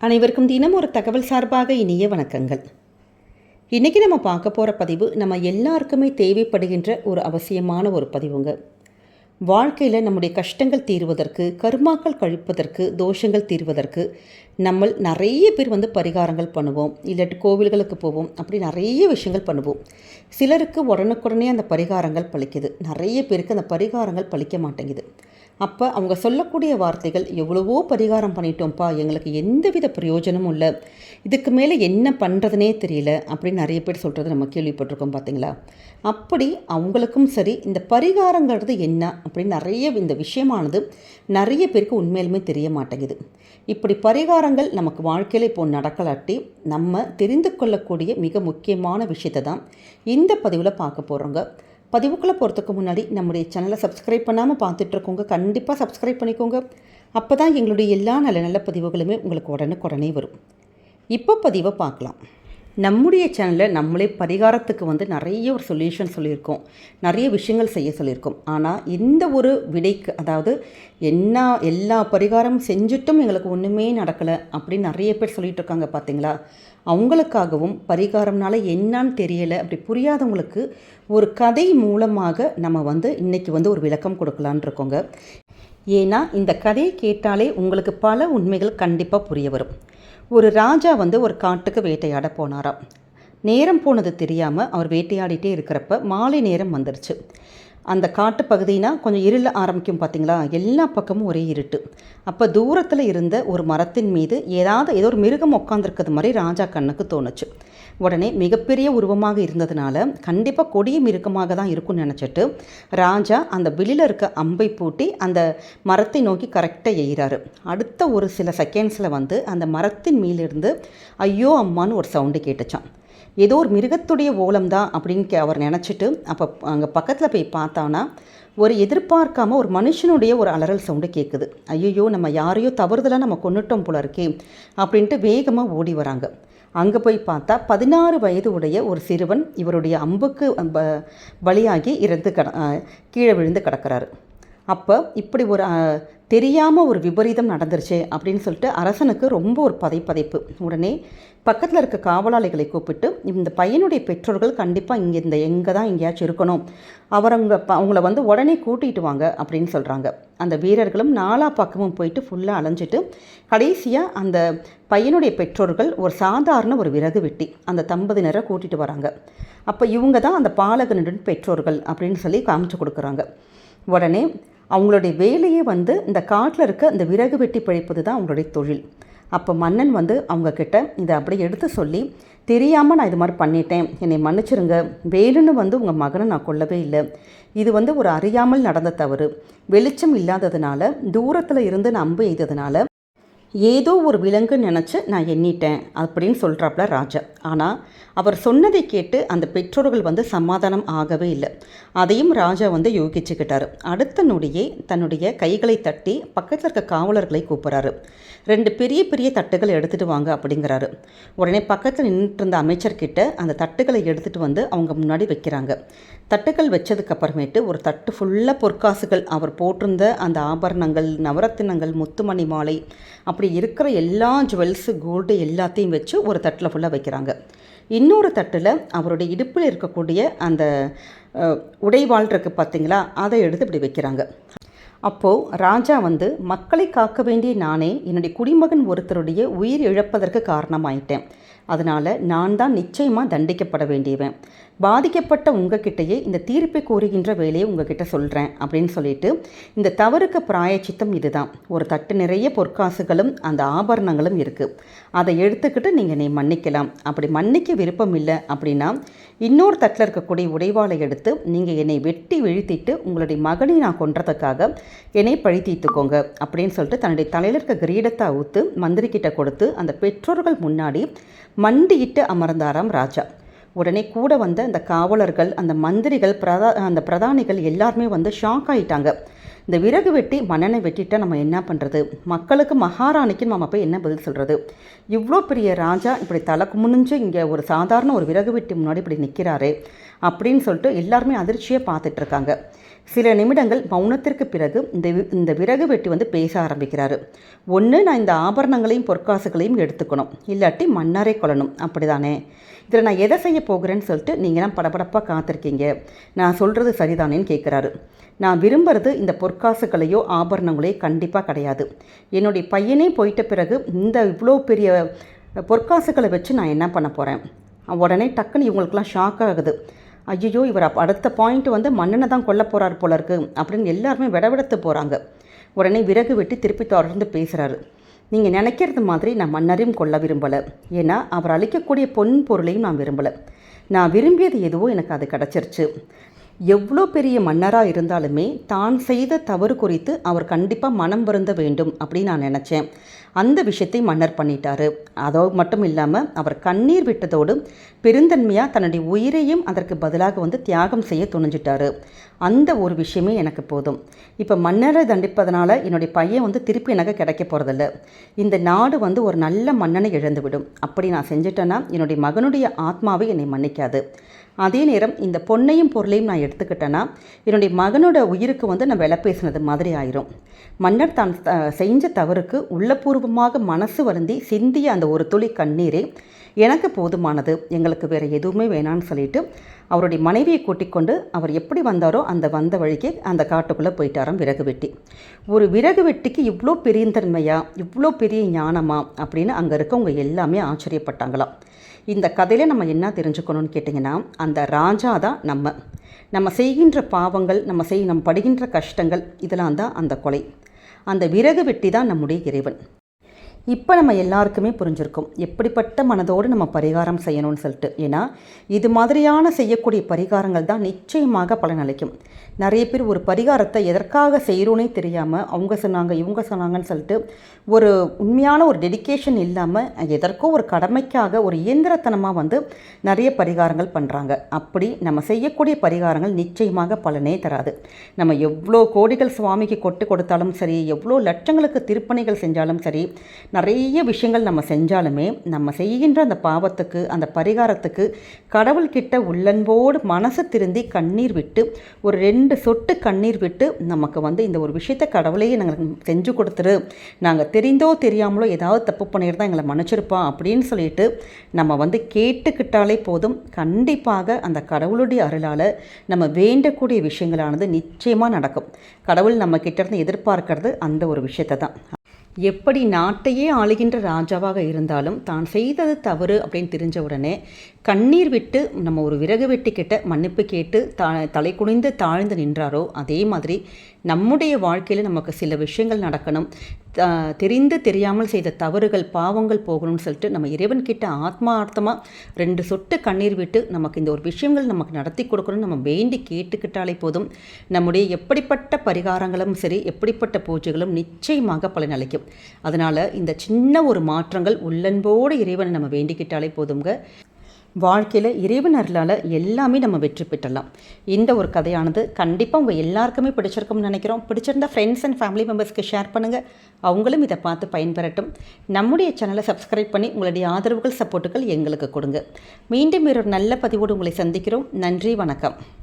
அனைவருக்கும் தினம் ஒரு தகவல் சார்பாக இனிய வணக்கங்கள். இன்றைக்கி நம்ம பார்க்க போகிற பதிவு நம்ம எல்லாருக்குமே தேவைப்படுகின்ற ஒரு அவசியமான ஒரு பதிவுங்க. வாழ்க்கையில் நம்முடைய கஷ்டங்கள் தீர்வதற்கு கர்மாக்கள் கழிப்பதற்கு தோஷங்கள் தீர்வதற்கு நம்ம நிறைய பேர் வந்து பரிகாரங்கள் பண்ணுவோம். இல்லாட்டி கோவில்களுக்கு போவோம். அப்படி நிறைய விஷயங்கள் பண்ணுவோம். சிலருக்கு உடனுக்குடனே அந்த பரிகாரங்கள் பழிக்குது. நிறைய பேருக்கு அந்த பரிகாரங்கள் பழிக்க மாட்டேங்குது. அப்போ அவங்க சொல்லக்கூடிய வார்த்தைகள் எவ்வளவோ பரிகாரம் பண்ணிட்டோம்ப்பா எங்களுக்கு எந்தவித பிரயோஜனமும் இல்லை. இதுக்கு மேலே என்ன பண்ணுறதுனே தெரியல அப்படின்னு நிறைய பேர் சொல்கிறது நம்ம கேள்விப்பட்டிருக்கோம் பார்த்தீங்களா அப்படி அவங்களுக்கும் சரி இந்த பரிகாரங்கிறது என்ன அப்படின்னு நிறைய இந்த விஷயமானது நிறைய பேருக்கு உண்மையிலுமே தெரிய மாட்டேங்குது. இப்படி பரிகாரங்கள் நமக்கு வாழ்க்கையில் இப்போ நடக்கலாட்டி நம்ம தெரிந்து கொள்ளக்கூடிய மிக முக்கியமான விஷயத்தை தான் இந்த பதிவில் பார்க்க போகிறோங்க பதிவுக்குள்ளே போகிறதுக்கு முன்னாடி நம்முடைய சேனலை சப்ஸ்கிரைப் பண்ணாமல் பார்த்துட்ருக்கோங்க கண்டிப்பாக சப்ஸ்கிரைப் பண்ணிக்கோங்க. அப்போ தான் எங்களுடைய எல்லா நல்ல நல்ல பதிவுகளுமே உங்களுக்கு உடனுக்குடனே வரும். இப்போ பதிவை பார்க்கலாம். நம்முடைய சேனலில் நம்மளே பரிகாரத்துக்கு வந்து நிறைய ஒரு சொல்யூஷன் சொல்லியிருக்கோம். நிறைய விஷயங்கள் செய்ய சொல்லியிருக்கோம். ஆனால் இந்த ஒரு விடைக்கு அதாவது என்ன எல்லா பரிகாரமும் செஞ்சுட்டும் எங்களுக்கு ஒன்றுமே நடக்கலை அப்படின்னு நிறைய பேர் சொல்லிகிட்டு இருக்காங்க பார்த்தீங்களா அவங்களுக்காகவும் பரிகாரம்னால என்னன்னு தெரியலை. அப்படி புரியாதவங்களுக்கு ஒரு கதை மூலமாக நம்ம வந்து இன்றைக்கி வந்து ஒரு விளக்கம் கொடுக்கலான் இருக்கோங்க. ஏன்னா இந்த கதையை கேட்டாலே உங்களுக்கு பல உண்மைகள் கண்டிப்பாக புரிய வரும். ஒரு ராஜா வந்து ஒரு காட்டுக்கு வேட்டையாட போனாராம். நேரம் போனது தெரியாமல் அவர் வேட்டையாடிட்டே இருக்கிறப்ப மாலை நேரம் வந்துருச்சு. அந்த காட்டு பகுதினா கொஞ்சம் இருள ஆரம்பிக்கும் பார்த்தீங்களா எல்லா பக்கமும் ஒரே இருட்டு. அப்போ தூரத்தில் இருந்த ஒரு மரத்தின் மீது ஏதாவது ஏதோ ஒரு மிருகம் உட்காந்துருக்கிறது மாதிரி ராஜா கண்ணுக்கு தோணுச்சு. உடனே மிகப்பெரிய உருவமாக இருந்ததுனால கண்டிப்பாக கொடிய மிருகமாக தான் இருக்கும்னு நினச்சிட்டு ராஜா அந்த வெளியில் இருக்க அம்பை பூட்டி அந்த மரத்தை நோக்கி கரெக்டாக எய்கிறாரு அடுத்த ஒரு சில செகண்ட்ஸில் வந்து அந்த மரத்தின் மீலிருந்து ஐயோ அம்மான்னு ஒரு சவுண்டு கேட்டுச்சான் ஏதோ ஒரு மிருகத்துடைய ஓலம் தான் அப்படின்னு அவர் நினச்சிட்டு அப்போ அங்கே பக்கத்தில் போய் பார்த்தானா ஒரு எதிர்பார்க்காம ஒரு மனுஷனுடைய ஒரு அலறல் சவுண்டு கேட்குது ஐயோ நம்ம யாரையோ தவறுதலாக நம்ம கொண்டுட்டோம் போல இருக்கே அப்படின்ட்டு வேகமாக ஓடி வராங்க. அங்கே போய் பார்த்தா பதினாறு வயது உடைய ஒரு சிறுவன் இவருடைய அம்புக்கு பலியாகி இறந்து கட கீழே விழுந்து கிடக்கிறாரு. அப்போ இப்படி ஒரு தெரியாமல் ஒரு விபரீதம் நடந்துருச்சு அப்படின்னு சொல்லிட்டு அரசனுக்கு ரொம்ப ஒரு பதைப்பதைப்பு உடனே பக்கத்தில் இருக்க காவலாளிகளை கூப்பிட்டு இந்த பையனுடைய பெற்றோர்கள் கண்டிப்பாக இங்கே இந்த எங்கே தான் எங்கேயாச்சும் இருக்கணும். அவரவங்க அவங்கள வந்து உடனே கூட்டிகிட்டு வாங்க அப்படின்னு சொல்கிறாங்க அந்த வீரர்களும் நாலா பக்கமும் போயிட்டு ஃபுல்லாக அலைஞ்சிட்டு கடைசியாக அந்த பையனுடைய பெற்றோர்கள் ஒரு சாதாரண ஒரு விறகு வெட்டி அந்த தம்பதியினரை கூட்டிகிட்டு வராங்க. அப்போ இவங்க தான் அந்த பாலகனுடன் பெற்றோர்கள் அப்படின்னு சொல்லி காமிச்சு கொடுக்குறாங்க. உடனே அவங்களுடைய வேலையே வந்து இந்த காட்டில் இருக்க இந்த விறகு வெட்டி பிழைப்பது தான் அவங்களுடைய தொழில். அப்போ மன்னன் வந்து அவங்கக்கிட்ட இதை அப்படியே எடுத்து சொல்லி தெரியாமல் நான் இது மாதிரி பண்ணிட்டேன். என்னை மன்னிச்சிருங்க. வேலுன்னு வந்து உங்கள் மகனை நான் கொல்லவே இல்லை. இது வந்து ஒரு அறியாமல் நடந்த தவறு. வெளிச்சம் இல்லாததுனால தூரத்தில் இருந்து நான் அம்பு எய்ததுனால ஏதோ ஒரு விலங்கு நினச்சி நான் எண்ணிட்டேன் அப்படின்னு சொல்கிறாப்புல ராஜா. ஆனால் அவர் சொன்னதை கேட்டு அந்த பெற்றோர்கள் வந்து சமாதானம் ஆகவே இல்லை. அதையும் ராஜா வந்து யோகிச்சுக்கிட்டாரு. அடுத்த நொடியே தன்னுடைய கைகளை தட்டி பக்கத்தில் இருக்க காவலர்களை கூப்பிட்றாரு. ரெண்டு பெரிய பெரிய தட்டுகளை எடுத்துகிட்டு வாங்க அப்படிங்கிறாரு. உடனே பக்கத்தில் நின்றுட்டு இருந்த அமைச்சர்கிட்ட அந்த தட்டுகளை எடுத்துகிட்டு வந்து அவங்க முன்னாடி வைக்கிறாங்க. தட்டுகள் வச்சதுக்கப்புறமேட்டு ஒரு தட்டு ஃபுல்லாக பொற்காசுகள் அவர் போட்டிருந்த அந்த ஆபரணங்கள் நவரத்தினங்கள் முத்துமணி மாலை அப்படி இருக்கிற எல்லா ஜுவல்ஸு கோல்டு எல்லாத்தையும் வச்சு ஒரு தட்டில் ஃபுல்லாக வைக்கிறாங்க. இன்னொரு தட்டில் அவருடைய இடுப்பில் இருக்கக்கூடிய அந்த உடைவாள் இருக்குது பார்த்தீங்களா அதை எடுத்து இப்படி வைக்கிறாங்க. அப்போது ராஜா வந்து மக்களை காக்க வேண்டிய நானே என்னுடைய குடிமகன் ஒருத்தருடைய உயிர் இழப்பதற்கு காரணமாயிட்டேன். அதனால் நான் தான் நிச்சயமாக தண்டிக்கப்பட வேண்டியவன். பாதிக்கப்பட்ட உங்ககிட்டயே இந்த தீர்ப்பை கூறுகின்ற வேலையை உங்ககிட்ட சொல்கிறேன் அப்படின்னு சொல்லிட்டு இந்த தவறுக்கு பிராயச்சித்தம் இதுதான். ஒரு தட்டு நிறைய பொற்காசுகளும் அந்த ஆபரணங்களும் இருக்குது அதை எடுத்துக்கிட்டு நீங்கள் என்னை மன்னிக்கலாம். அப்படி மன்னிக்க விருப்பம் இல்லை அப்படின்னா இன்னொரு தட்டில் இருக்கக்கூடிய உடைவாளை எடுத்து நீங்கள் என்னை வெட்டி வீழ்த்திட்டு உங்களுடைய மகனை நான் கொன்றதுக்காக என்னை பழி தீர்த்துக்கோங்க அப்படின்னு சொல்லிட்டு தன்னுடைய தலையில் இருக்க கிரீடத்தை அவுத்து மந்திரிக்கிட்ட கொடுத்து அந்த பெற்றோர்கள் முன்னாடி மண்டியிட்டு அமர்ந்தாராம் ராஜா. உடனே கூட வந்த அந்த காவலர்கள் அந்த மந்திரிகள் பிரதா அந்த பிரதானிகள் எல்லாருமே வந்து ஷாக் ஆகிட்டாங்க இந்த விறகு வெட்டி மன்னனை வெட்டிட்டா நம்ம என்ன பண்ணுறது மக்களுக்கு மகாராணிக்கு நம்ம போய் என்ன பதில் சொல்கிறது இவ்வளோ பெரிய ராஜா இப்படி தலைக்கு முன்னிஞ்சு இங்கே ஒரு சாதாரண ஒரு விறகு வெட்டி முன்னாடி இப்படி நிற்கிறாரு அப்படின்னு சொல்லிட்டு எல்லாருமே அதிர்ச்சியாக பார்த்துட்ருக்காங்க சில நிமிடங்கள் மௌனத்திற்கு பிறகு இந்த வி- இந்த விறகு வெட்டி வந்து பேச ஆரம்பிக்கிறாரு. ஒன்று நான் இந்த ஆபரணங்களையும் பொற்காசுகளையும் எடுத்துக்கணும். இல்லாட்டி மன்னாரே கொள்ளணும் அப்படிதானே? இதில் நான் எதை செய்ய போகிறேன்னு சொல்லிட்டு நீங்களாம் படபடப்பாக காத்திருக்கீங்க. நான் சொல்கிறது சரிதானேன்னு கேட்குறாரு நான் விரும்புறது இந்த பொற்காசுகளையோ ஆபரணங்களையோ கண்டிப்பாக கிடையாது. என்னுடைய பையனே போயிட்ட பிறகு இந்த இவ்வளோ பெரிய பொற்காசுகளை வச்சு நான் என்ன பண்ண போகிறேன் உடனே டக்குன்னு இவங்களுக்குலாம் ஷாக் ஆகுது. ஐயோ இவர் அப் அடுத்த பாயிண்ட் வந்து மன்னனை தான் கொல்ல போகிறார் போல இருக்கு அப்படின்னு எல்லாருமே விடவிடத்து போகிறாங்க உடனே விறகு வெட்டி திருப்பி தொடர்ந்து பேசுகிறாரு நீங்கள் நினைக்கிறது மாதிரி நான் மன்னரையும் கொல்ல விரும்பலை. ஏன்னா அவர் அளிக்கக்கூடிய பொன் பொருளையும் நான் விரும்பலை. நான் விரும்பியது எதுவோ எனக்கு அது கிடச்சிருச்சு. எவ்வளோ பெரிய மன்னராக இருந்தாலுமே தான் செய்த தவறு குறித்து அவர் கண்டிப்பாக மனம் வருந்த வேண்டும் அப்படின்னு நான் நினச்சேன். அந்த விஷயத்தை மன்னர் பண்ணிட்டாரு. அதோ மட்டும் இல்லாமல் அவர் கண்ணீர் விட்டதோடு பெருந்தன்மையாக தன்னுடைய உயிரையும் அதற்கு பதிலாக வந்து தியாகம் செய்ய துணிஞ்சிட்டாரு. அந்த ஒரு விஷயமே எனக்கு போதும். இப்போ மன்னரை தண்டிப்பதனால என்னுடைய பையன் வந்து திருப்பி எனக்கு கிடைக்க போகிறதில்ல இந்த நாடு வந்து ஒரு நல்ல மன்னனை இழந்துவிடும். அப்படி நான் செஞ்சிட்டேன்னா என்னுடைய மகனுடைய ஆத்மாவை என்னை மன்னிக்காது. அதே நேரம் இந்த பொன்னையும் பொருளையும் நான் எடுத்துக்கிட்டேன்னா என்னுடைய மகனோட உயிருக்கு வந்து நான் விலை பேசினது மாதிரி ஆயிரும். மன்னர் தான் செஞ்ச தவறுக்கு உள்ளபூர்வமாக மனசு வருந்தி சிந்திய அந்த ஒரு துளி கண்ணீரே எனக்கு போதுமானது எங்களுக்கு வேறு எதுவுமே வேணான்னு சொல்லிட்டு அவருடைய மனைவியை கூட்டிக் கொண்டு அவர் எப்படி வந்தாரோ அந்த வந்த வழிக்கு அந்த காட்டுக்குள்ளே போயிட்டாராம் விறகு வெட்டி. ஒரு விறகு வெட்டிக்கு இவ்வளோ பெரியந்தன்மையா இவ்வளோ பெரிய ஞானமா அப்படின்னு அங்கே இருக்கவங்க எல்லாமே ஆச்சரியப்பட்டாங்களாம். இந்த கதையில் நம்ம என்ன தெரிஞ்சுக்கணும்னு கேட்டிங்கன்னா அந்த ராஜா தான் நம்ம. நம்ம செய்கின்ற பாவங்கள் நம்ம செய் நம்ம படுகின்ற கஷ்டங்கள் இதெல்லாம் தான் அந்த கொலை. அந்த விறகு வெட்டி தான் நம்முடைய இறைவன். இப்போ நம்ம எல்லாருக்குமே புரிஞ்சிருக்கும். எப்படிப்பட்ட மனதோடு நம்ம பரிகாரம் செய்யணும்னு சொல்லிட்டு. ஏன்னா இது மாதிரியான செய்யக்கூடிய பரிகாரங்கள் தான் நிச்சயமாக பலனளிக்கும். நிறைய பேர் ஒரு பரிகாரத்தை எதற்காக செய்கிறோன்னே தெரியாமல் அவங்க சொன்னாங்க இவங்க சொன்னாங்கன்னு சொல்லிட்டு ஒரு உண்மையான ஒரு டெடிகேஷன் இல்லாமல் எதற்கோ ஒரு கடமைக்காக ஒரு இயந்திரத்தனமாக வந்து நிறைய பரிகாரங்கள் பண்ணுறாங்க அப்படி நம்ம செய்யக்கூடிய பரிகாரங்கள் நிச்சயமாக பலனே தராது. நம்ம எவ்வளோ கோடிகள் சுவாமிக்கு கொட்டு கொடுத்தாலும் சரி எவ்வளோ லட்சங்களுக்கு திருப்பணிகள் செஞ்சாலும் சரி நிறைய விஷயங்கள் நம்ம செஞ்சாலுமே நம்ம செய்கின்ற அந்த பாவத்துக்கு அந்த பரிகாரத்துக்கு கடவுள்கிட்ட உள்ளன்போடு மனசு திருந்தி கண்ணீர் விட்டு ஒரு ரெண்டு சொட்டு கண்ணீர் விட்டு நமக்கு வந்து இந்த ஒரு விஷயத்தை கடவுளையே நாங்கள் செஞ்சு கொடுத்துரு. நாங்கள் தெரிந்தோ தெரியாமலோ ஏதாவது தப்பு பண்ணியிருந்தா எங்களை மன்னிச்சிருப்பா அப்படின்னு சொல்லிட்டு நம்ம வந்து கேட்டுக்கிட்டாலே போதும். கண்டிப்பாக அந்த கடவுளுடைய அருளால் நம்ம வேண்டக்கூடிய விஷயங்களானது நிச்சயமாக நடக்கும். கடவுள் நம்ம கிட்டேருந்து எதிர்பார்க்கறது அந்த ஒரு விஷயத்தை தான். எப்படி நாட்டையே ஆளுகின்ற ராஜாவாக இருந்தாலும் தான் செய்தது தவறு அப்படின்னு தெரிஞ்ச உடனே கண்ணீர் விட்டு நம்ம ஒரு விறகு வெட்டிக்கிட்ட மன்னிப்பு கேட்டு தா தலை குனிந்து தாழ்ந்து நின்றாரோ? அதே மாதிரி நம்முடைய வாழ்க்கையில் நமக்கு சில விஷயங்கள் நடக்கணும். தெரிந்து தெரியாமல் செய்த தவறுகள் பாவங்கள் போகணும்னு சொல்லிட்டு நம்ம இறைவன் கிட்ட ஆத்மார்த்தமாக ரெண்டு சொட்டு கண்ணீர் விட்டு நமக்கு இந்த ஒரு விஷயங்கள் நமக்கு நடத்தி கொடுக்கணும்னு நம்ம வேண்டி கேட்டுக்கிட்டாலே போதும். நம்முடைய எப்படிப்பட்ட பரிகாரங்களும் சரி எப்படிப்பட்ட பூஜைகளும் நிச்சயமாக பலனளிக்கும் அதனால் இந்த சின்ன ஒரு மாற்றங்கள் உள்ளன்போடு இறைவனை நம்ம வேண்டிக்கிட்டாலே போதுங்க வாழ்க்கையில் இறைவன் அருளால் எல்லாமே நம்ம வெற்றி பெற்றலாம். இந்த ஒரு கதையானது கண்டிப்பாக உங்கள் எல்லாருக்குமே பிடிச்சிருக்கும்னு நினைக்கிறோம். பிடிச்சிருந்தா ஃப்ரெண்ட்ஸ் அண்ட் ஃபேமிலி மெம்பர்ஸ்க்கு ஷேர் பண்ணுங்கள் அவங்களும் இதை பார்த்து பயன்பெறட்டும். நம்முடைய சேனலை சப்ஸ்கிரைப் பண்ணி உங்களுடைய ஆதரவுகள் சப்போர்ட்டுகள் எங்களுக்கு கொடுங்க. மீண்டும் ஒரு நல்ல பதிவோடு உங்களை சந்திக்கிறோம். நன்றி வணக்கம்.